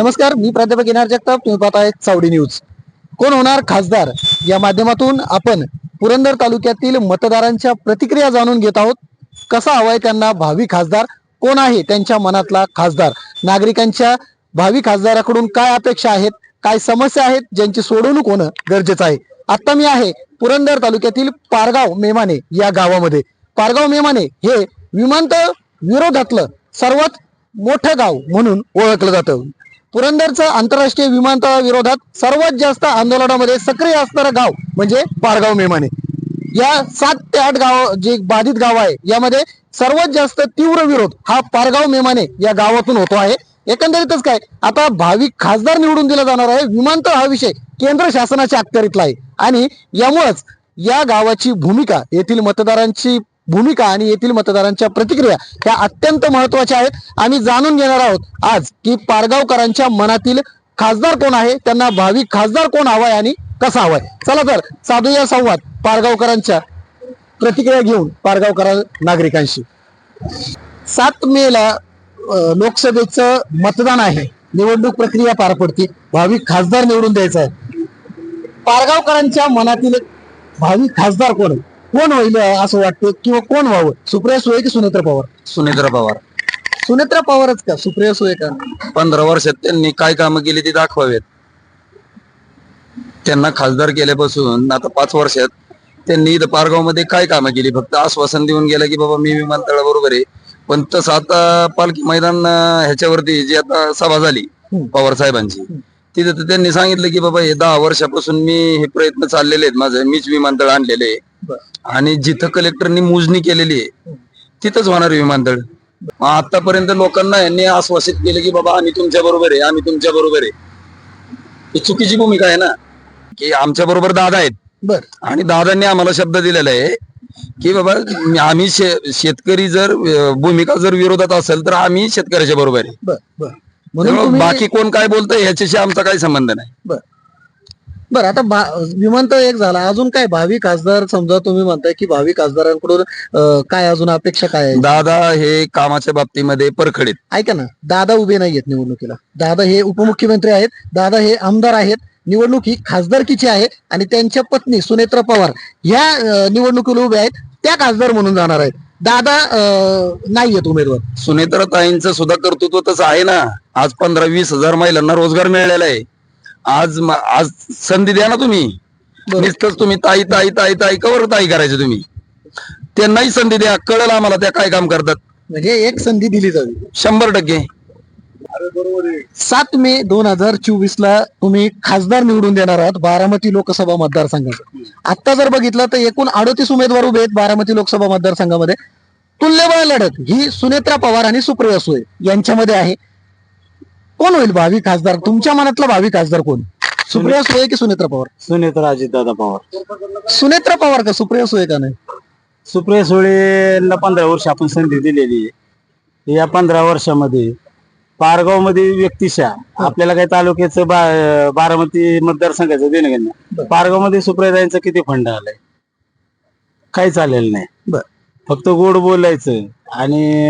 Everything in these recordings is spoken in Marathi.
नमस्कार मी प्राध्यापक येणार जगताप. तुम्ही पाहताय चावडी न्यूज. कोण होणार खासदार? या माध्यमातून आपण पुरंदर तालुक्यातील मतदारांच्या प्रतिक्रिया जाणून घेत आहोत. कसा हवाय त्यांना भावी खासदार? कोण आहे त्यांच्या मनातला खासदार? नागरिकांच्या भावी खासदाराकडून काय अपेक्षा आहेत? काय समस्या आहेत? ज्यांची सोडवणूक होणं गरजेचं आहे. आता मी आहे पुरंदर तालुक्यातील पारगाव मेमाने या गावामध्ये. पारगाव मेमाने हे विमानतळ विरोधातलं सर्वात मोठं गाव म्हणून ओळखलं जातं. पुरंदरचं आंतरराष्ट्रीय विमानतळाविरोधात सर्वात जास्त आंदोलनामध्ये सक्रिय असणारं गाव म्हणजे पारगाव मेमाने. या सात ते आठ गाव जे बाधित गाव आहे यामध्ये सर्वात जास्त तीव्र विरोध हा पारगाव मेमाने या गावातून होतो आहे. एकंदरीतच काय आता भावी खासदार निवडून दिला जाणार आहे. विमानतळ हा विषय केंद्र शासनाच्या अखत्यारीतला आहे. आणि यामुळेच या गावाची भूमिका येथील मतदारांची भूमिका आणि येथील मतदारांच्या प्रतिक्रिया ह्या अत्यंत महत्त्वाच्या आहेत. आम्ही जाणून घेणार आहोत आज की पारगावकरांच्या मनातील खासदार कोण आहे त्यांना भावी खासदार कोण हवाय आणि कसा हवाय? चला तर साधूया संवाद पारगावकरांच्या प्रतिक्रिया घेऊन पारगावकर नागरिकांशी. सात मे ला लोकसभेचं मतदान आहे. निवडणूक प्रक्रिया पार पडते. भावी खासदार निवडून द्यायचा आहे. पारगावकरांच्या मनातील भावी खासदार कोण आहे? कोण होईल असं वाटतं किंवा कोण व्हावं? सुप्रिया सुळे की सुनेत्र पवार? सुनेत्र पवार. सुनेत्रा पवारच का? सुप्रिया सुळे का? पंधरा वर्षात त्यांनी काय कामं केली ती दाखवावेत. त्यांना खासदार केल्यापासून आता पाच वर्षात त्यांनी इथं पारगावमध्ये काय कामं केली? फक्त आश्वासन देऊन गेलं की बाबा मी विमानतळाबरोबर आहे. पण तसं आता पालखी मैदान अं, ह्याच्यावरती जी आता सभा झाली हम्म. पवार साहेबांची तिथं तर त्यांनी सांगितलं की बाबा हे दहा वर्षापासून मी हे प्रयत्न चाललेले आहेत. माझे मीच विमानतळ आणलेले आहे. आणि जिथं कलेक्टरनी मोजणी केलेली आहे तिथंच होणार विमानतळ. आतापर्यंत लोकांना यांनी आश्वासित केलं की बाबा आम्ही तुमच्या बरोबर आहे आम्ही तुमच्या बरोबर आहे. ही चुकीची भूमिका आहे ना? की आमच्या बरोबर दादा आहेत. बर. आणि दादांनी आम्हाला शब्द दिलेला आहे की बाबा आम्ही शे- शेतकरी जर भूमिका जर विरोधात असेल तर आम्ही शेतकऱ्याच्या बरोबर आहे. बाकी कोण काय बोलतंय ह्याच्याशी आमचा काही संबंध नाही. बर आता विमानतळ एक झाला. अजून काय भावी खासदार समजा तुम्ही म्हणताय की भावी खासदारांकडून अं, काय अजून अपेक्षा काय आहे? दादा हे कामाच्या बाबतीमध्ये परखडीत. ऐका ना दादा उभे नाहीयेत निवडणुकीला. दादा हे उपमुख्यमंत्री आहेत दादा हे आमदार आहेत निवडणूक ही खासदारकीची आहे आणि त्यांच्या पत्नी सुनेत्रा पवार ह्या अं, निवडणुकीला उभे आहेत त्या खासदार म्हणून जाणार आहेत. दादा अं, नाहीयेत उमेदवार. सुनेत्र ताईंचं सुद्धा कर्तृत्व तसं आहे ना. आज पंधरा वीस हजार महिलांना रोजगार मिळालेला आहे. आज म- आज संधी द्या ना तुम्ही. नुसतंच तुम्ही ताई ताई ताई ताई कवर ताई करायचं तुम्ही. त्यांनाही संधी द्या. कळलं आम्हाला त्या काय काम करतात. म्हणजे एक संधी दिली जावी. शंभर टक्के. सात मे दोन हजार चोवीस ला तुम्ही खासदार निवडून देणार आहात बारामती लोकसभा मतदारसंघाचं. आता जर बघितलं तर एकूण अडोतीस उमेदवार उभे आहेत बारामती लोकसभा मतदारसंघामध्ये. तुल्यबळ लढत ही सुनेत्रा पवार आणि सुप्रिया सुळे यांच्यामध्ये आहे. कोण होईल भावी खासदार? तुमच्या मनातला भावी खासदार कोण? सुप्रिया सुळे की सुनेत्रा पवार? सुनेत्र अजितदादा पवार. सुनेत्रा पवार का? सुप्रिया सुळे का नाही? सुप्रिया सुळेला पंधरा वर्ष आपण संधी दिलेली आहे. या पंधरा वर्षामध्ये पारगावमध्ये व्यक्तिशा आपल्याला काही तालुक्याचं बा- बारामती मतदारसंघाचं देणं घेणं बरं. पारगावमध्ये सुप्रियाताईंचा किती फंड आलाय? काही चालेल नाही. बर. फक्त गोड बोलायचं आणि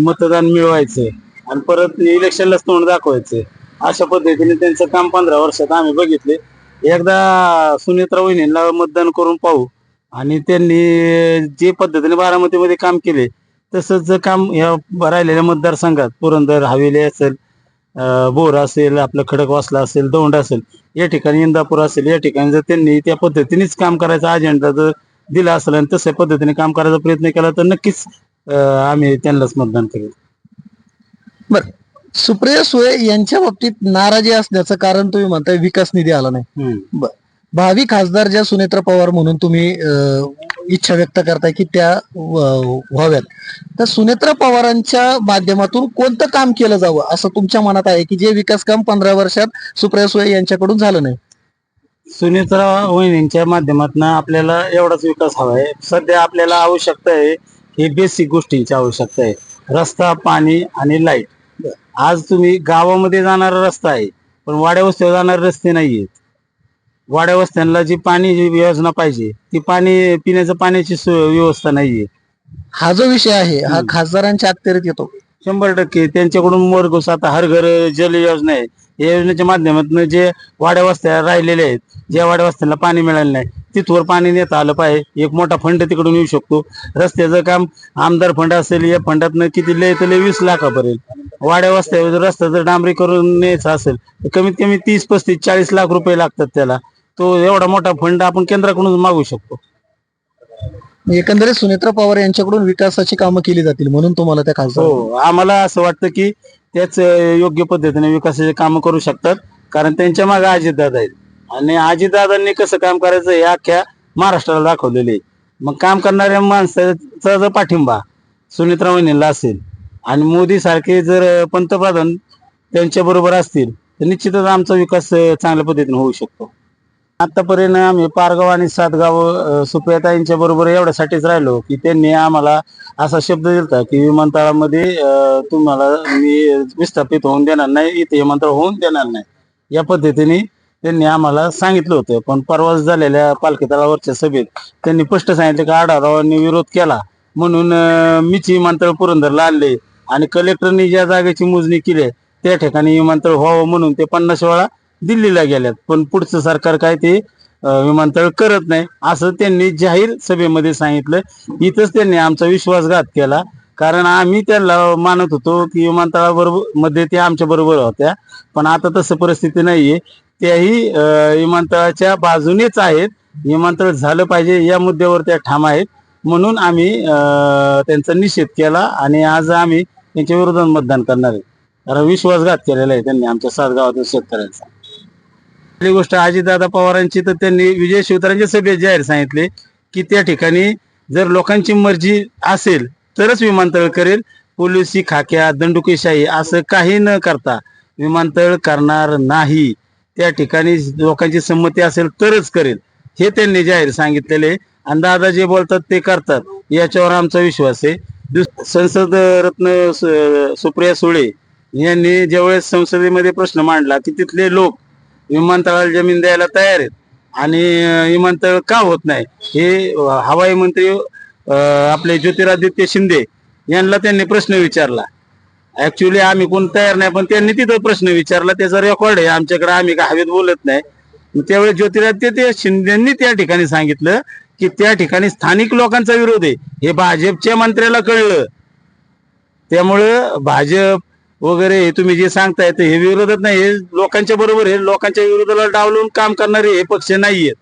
मतदान मिळवायचं. आणि परत इलेक्शनलाच तोंड दाखवायचं. अशा पद्धतीने त्यांचं काम पंधरा वर्षात आम्ही बघितले. एकदा सुनेत्रा वहिनींना मतदान करून पाहू. आणि त्यांनी जे पद्धतीने बारामतीमध्ये काम केले तसंच काम या राहिलेल्या मतदारसंघात पुरंदर हवेली असेल बोर असेल आपलं खडकवासला असेल दौंड असेल या ठिकाणी इंदापूर असेल या ठिकाणी जर त्यांनी त्या पद्धतीनेच काम करायचा अजेंडा जर दिला असेल आणि तशा पद्धतीने काम करायचा प्रयत्न केला तर नक्कीच आम्ही त्यांनाच मतदान करू बर. सुप्रिया सुळे यांच्या बाबतीत नाराजी असण्याचं कारण तुम्ही म्हणताय विकास निधी आला नाही. बर. भावी खासदार ज्या सुनेत्रा पवार म्हणून तुम्ही इच्छा व्यक्त करताय की त्या व्हाव्यात. तर सुनेत्रा पवारांच्या माध्यमातून कोणतं काम केलं जावं असं तुमच्या मनात आहे की जे विकास काम पंधरा वर्षात सुप्रिया सुळे यांच्याकडून झालं नाही? सुनेत्रा वहिनींच्या माध्यमातून आपल्याला एवढाच विकास हवा आहे सध्या आपल्याला आवश्यकता आहे ही बेसिक गोष्टींची आवश्यकता आहे. रस्ता पाणी आणि लाइट आज तुम्ही गावामध्ये जाणारा रस्ता आहे पण वाड्या वस्त्यावर जाणारे रस्ते नाहीयेत. वाड्या वस्त्यांना जी पाणी योजना पाहिजे ती पाणी पाण्याची सो- व्यवस्था नाहीये. हा जो विषय आहे हा खासदारांच्या अखत्यारीत येतो. शंभर टक्के त्यांच्याकडून मोरगोस आता हर घर जल योजना आहे या योजनेच्या माध्यमातून जे वाड्या वस्त्या राहिलेले आहेत ज्या वाड्या वस्त्यांना पाणी मिळालं नाही तिथवर पाणी नेता आलं पाहिजे. एक मोठा फंड तिकडून येऊ शकतो. रस्त्याचं काम आमदार फंड असेल या फंडातनं किती लय तर लय वीस लाखापर्यंत. वाड्या वस्त्यावर जर डांबरी करून न्यायचा असेल तर कमीत कमी तीस पस्तीस चाळीस लाख रुपये लागतात त्याला. तो एवढा मोठा फंड आपण केंद्राकडून मागू शकतो. एकंदरीत सुनेत्रा पवार यांच्याकडून विकासाची कामं केली जातील म्हणून तुम्हाला त्या खासदार हो आम्हाला असं वाटतं की त्याच अं, योग्य पद्धतीने विकासाचे काम करू शकतात. कारण त्यांच्या मागे अजितदादा आहेत. आणि अजितदादांनी कसं काम करायचं हे अख्ख्या महाराष्ट्राला दाखवलेले आहे. मग काम करणाऱ्या माणसाचा जर पाठिंबा सुनित्रा वहिनीला असेल आणि मोदी सारखे जर अं, पंतप्रधान त्यांच्या बरोबर असतील तर निश्चितच आमचा विकास अं, चांगल्या पद्धतीने होऊ शकतो. आतापर्यंत आम्ही पारगाव आणि सातगाव अं, सुप्रियाताईंच्या बरोबर एवढ्यासाठीच राहिलो की त्यांनी आम्हाला असा शब्द दिला की विमानतळामध्ये तुम्हाला मी विस्थापित होऊन देणार नाही इथे विमानतळ होऊन देणार नाही. या पद्धतीने त्यांनी आम्हाला सांगितलं होतं. पण परवाच झालेल्या पालखी तळावरच्या सभेत त्यांनी स्पष्ट सांगितलं की आढावांनी विरोध केला. म्हणून मीच विमानतळ पुरंदरला आणले आणि कलेक्टरनी ज्या जागेची मोजणी केली आहे, त्या ठिकाणी विमानतळ व्हावं म्हणून ते पन्नास वेळा दिल्लीला गेल्यात. पण पुढचं सरकार काय ते विमानतळ करत नाही असं त्यांनी जाहीर सभेमध्ये सांगितलं. इथंच त्यांनी आमचा विश्वासघात केला. कारण आम्ही त्यांना मानत होतो की विमानतळाबरोबरमध्ये त्या आमच्या बरोबर होत्या. पण आता तसं परिस्थिती नाहीये. त्याही विमानतळाच्या बाजूनेच आहेत. विमानतळ झालं पाहिजे या मुद्द्यावर त्या ठाम आहेत. म्हणून आम्ही अं, त्यांचा निषेध केला आणि आज आम्ही त्यांच्या विरोधात मतदान करणार आहे. कारण विश्वासघात केलेला आहे त्यांनी आमच्या सात गावातील शेतकऱ्यांचा. पहिली गोष्ट अजितदादा पवारांची तर त्यांनी विजय शिवतरांच्या सभेत जाहीर सांगितले की त्या ठिकाणी जर लोकांची मर्जी असेल तरच विमानतळ करेल. पोलिसी खाक्या दंडुकेशाही असं काही न करता विमानतळ करणार नाही. त्या ठिकाणी लोकांची संमती असेल तरच करेल. हे त्यांनी जाहीर सांगितलेले. आणि दादा जे बोलतात ते करतात. याच्यावर आमचा विश्वास आहे. दुस- संसद रत्न सुप्रिया सुळे यांनी ज्यावेळेस संसदेमध्ये प्रश्न मांडला की तिथले लोक विमानतळाला जमीन द्यायला तयार आहेत. आणि विमानतळ का होत नाही? हे हवाई मंत्री आपले ज्योतिरादित्य शिंदे यांना त्यांनी प्रश्न विचारला. ऍक्च्युली आम्ही कोण तयार नाही पण त्यांनी तिथं प्रश्न विचारला. त्याचा रेकॉर्ड आहे. आमच्याकडे आम्ही का हवेत बोलत नाही. त्यावेळी ज्योतिरादित्य शिंदेनी त्या ठिकाणी सांगितलं की त्या ठिकाणी स्थानिक लोकांचा विरोध आहे. हे भाजपच्या मंत्र्याला कळलं. त्यामुळं भाजप वगैरे हे तुम्ही जे सांगताय ते हे विरोधात नाही हे लोकांच्या बरोबर आहे. लोकांच्या विरोधाला डावलून काम करणारे हे पक्ष नाहीयेत.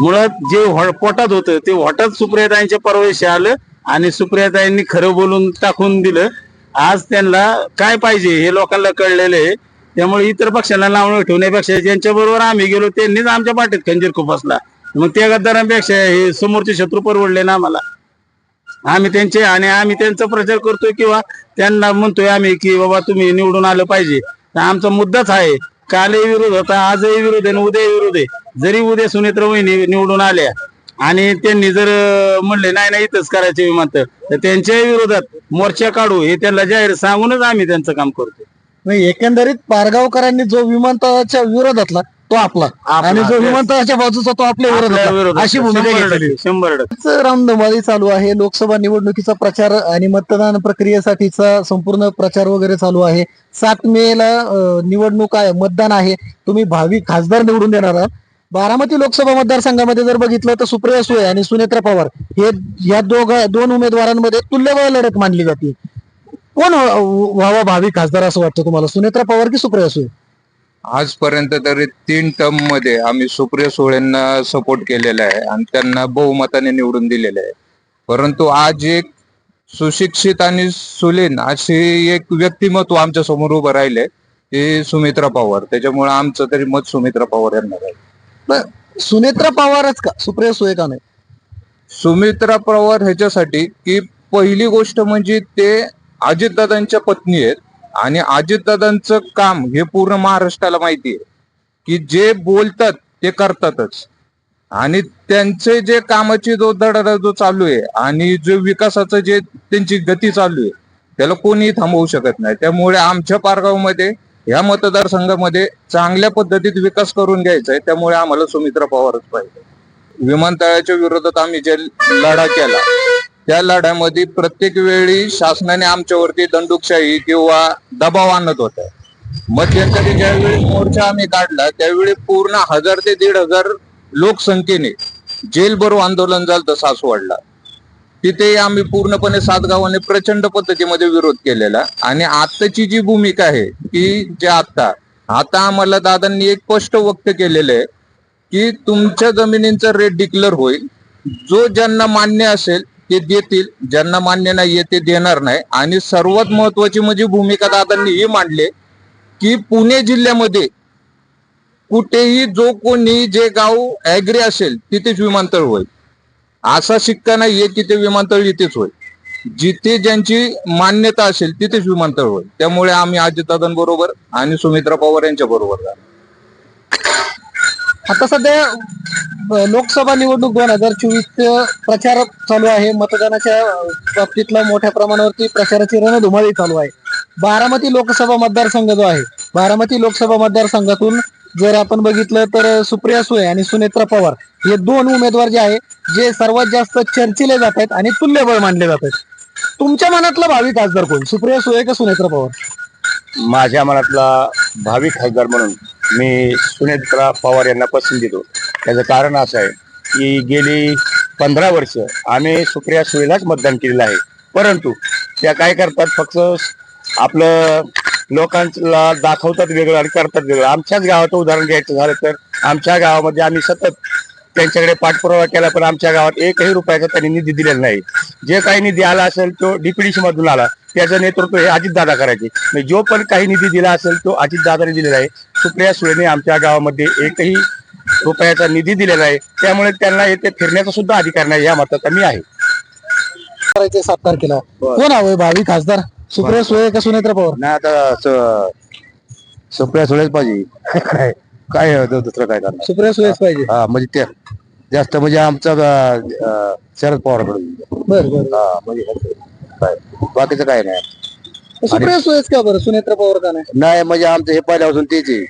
मुळात जे पोटात होतं ते होटात सुप्रियाताईंच्या परवेशी आलं आणि सुप्रियाताईंनी खरं बोलून टाकून दिलं. आज त्यांना काय पाहिजे हे लोकांना कळलेलं आहे. त्यामुळे इतर पक्षांना लावून ठेवण्यापेक्षा ज्यांच्या बरोबर आम्ही गेलो त्यांनीच आमच्या पाठीत खंजीर खुपसला. मग त्या गद्दारांपेक्षा हे समोरचे शत्रू परवडले ना आम्हाला. आम्ही त्यांचे आणि आम्ही त्यांचा प्रचार करतोय किंवा त्यांना म्हणतोय आम्ही की बाबा तुम्ही निवडून आलं पाहिजे. आमचा मुद्दाच आहे कालही विरोध होता आजही विरोध आहे आणि विरोध आहे. जरी उद्या सुनेत्र वहिनी निवडून आल्या आणि त्यांनी जर म्हणले नाही नाही इथंच करायचे विमानतळ. तर त्यांच्याही विरोधात मोर्चा काढू हे त्यांना जाहीर सांगूनच आम्ही त्यांचं काम करतो एकंदरीत पारगावकरांनी जो विमानतळाच्या विरोधातला तो आपला. आपला, आणि जो yes. विमानतळाच्या बाजूचा तो आपल्या विरोधात विरोधात अशी भूमिका घेतली. शंभर टक्के. रामधमाली चालू आहे. लोकसभा निवडणुकीचा प्रचार आणि मतदान प्रक्रियेसाठीचा संपूर्ण प्रचार वगैरे चालू आहे. सात मे ला निवडणूक आहे मतदान आहे. तुम्ही भावी खासदार निवडून देणार आहात. बारामती लोकसभा मतदारसंघामध्ये जर बघितलं तर सुप्रिया सुळे आणि सुनेत्रा पवार हे या दोघ दोन उमेदवारांमध्ये तुल्यबळ लढत मानली जाते. कोण व्हा- व्हावा भावी खासदार असं वाटतं तुम्हाला? सुनेत्रा पवार की सुप्रिया सुळे? आजपर्यंत तरी तीन टर्ममध्ये आम्ही सुप्रिया सुळेंना सपोर्ट केलेला आहे आणि त्यांना बहुमताने निवडून दिलेले आहे. परंतु आज एक सुशिक्षित आणि सुलीन अशी एक व्यक्तिमत्व आमच्यासमोर उभं राहिले ते सुमित्रा पवार. त्याच्यामुळे आमचं तरी मत सुमित्रा पवार यांना राहील. सुनेत्रा पवारच का? सुप्रिया सुळे का नाही? सुमित्रा पवार ह्याच्यासाठी की पहिली गोष्ट म्हणजे ते अजितदादांच्या पत्नी आहेत. आणि अजितदादांचं काम हे पूर्ण महाराष्ट्राला माहिती आहे. की जे बोलतात ते करतातच. आणि त्यांचे जे कामाची जो दडाडा जो चालू आहे आणि जो विकासाचं जे त्यांची गती चालू आहे त्याला कोणीही थांबवू शकत नाही. त्यामुळे आमच्या पारगावमध्ये ह्या मतदारसंघामध्ये चांगल्या पद्धतीत विकास करून घ्यायचा आहे. त्यामुळे आम्हाला सुमित्रा पवारच पाहिजे. विमानतळाच्या विरोधात आम्ही जे लढा केला त्या लढ्यामध्ये प्रत्येक वेळी शासनाने आमच्यावरती दंडुकशाही किंवा दबाव आणत होता. मध्यंतरी ज्यावेळी मोर्चा आम्ही काढला त्यावेळी पूर्ण हजार ते दीड हजार लोकसंख्येने जेलभर आंदोलन झालं तसा सासवडला. तिथे आम्ही पूर्णपणे सात गावाने प्रचंड पद्धतीमध्ये विरोध केलेला. आणि आताची जी भूमिका आहे की जे आता आता आम्हाला दादांनी एक स्पष्ट वक्त केलेलं आहे की तुमच्या जमिनींचा रेट डिक्लेअर होईल. जो ज्यांना मान्य असेल ते देतील ज्यांना मान्य नाहीये ते देणार नाही. आणि सर्वात महत्वाची म्हणजे भूमिका दादांनी ही मांडली की पुणे जिल्ह्यामध्ये कुठेही जो कोणी जे गाव ऍग्री असेल तिथेच विमानतळ होईल. असा शिक्का नाहीये की ते विमानतळ इथेच होईल. जिथे ज्यांची मान्यता असेल तिथेच विमानतळ होईल. त्यामुळे आम्ही अजितदादांबरोबर आणि सुमित्रा पवार यांच्या बरोबर आता सध्या लोकसभा निवडणूक दोन हजार चोवीस प्रचार चालू आहे. मतदानाच्या बाबतीतला मोठ्या प्रमाणावरती प्रचाराची रणधुमाळी चालू आहे. बारामती लोकसभा मतदारसंघ जो आहे बारामती लोकसभा मतदारसंघातून जर आपण बघितलं तर सुप्रिया सुळे आणि सुनेत्रा पवार हे दोन उमेदवार जे आहे जे सर्वात जास्त चर्चिले जात आहेत आणि तुल्यबळ मानले जात आहेत. तुमच्या मनातला भावी खासदार कोण? सुप्रिया सुळे का सुनेत्रा पवार? माझ्या मनातला भावी खासदार म्हणून मी सुनेत्रा पवार यांना पसंत देतो. त्याचं कारण असं आहे की गेली पंधरा वर्ष आम्ही सुप्रिया सुळेलाच मतदान केलेलं आहे. परंतु त्या काय करतात? फक्त आपलं लोकांना दाखवतात वेगळं आणि करतात वेगळं. आमच्याच गावाचं उदाहरण घ्यायचं झालं तर आमच्या गावामध्ये आम्ही सतत त्यांच्याकडे पाठपुरावा केला पण आमच्या गावात एकही रुपयाचा त्यांनी निधी दिलेला नाही. जे काही निधी आला असेल तो डीपीडीसी मधून आला. त्याचं नेतृत्व हे अजितदादा करायचे. म्हणजे जो पण काही निधी दिला असेल तो अजितदादाने दिलेला आहे. सुप्रिया सुळेने आमच्या गावामध्ये एकही रुपयाचा निधी दिलेला आहे. त्यामुळे त्यांना येथे फिरण्याचा सुद्धा अधिकार नाही या मताचा मी आहे. करायचे सात तारखेला. कोण हवंय भावी खासदार? सुप्रिया सुळे का सुनेत्रा पवार? नाही आता सुप्रिया सुळेच पाहिजे. काय? काय दुसरं काय करणार? सुप्रिया सुळेच पाहिजे. हा म्हणजे ते जास्त म्हणजे आमचा शरद पवारकडे बर बर. हा म्हणजे काय? बाकीचं काय नाही. सुप्रिया सुळेच का बरं सुनेत्रा पवार का नाही नाही म्हणजे आमचं हे पहिल्यापासून तेच आहे.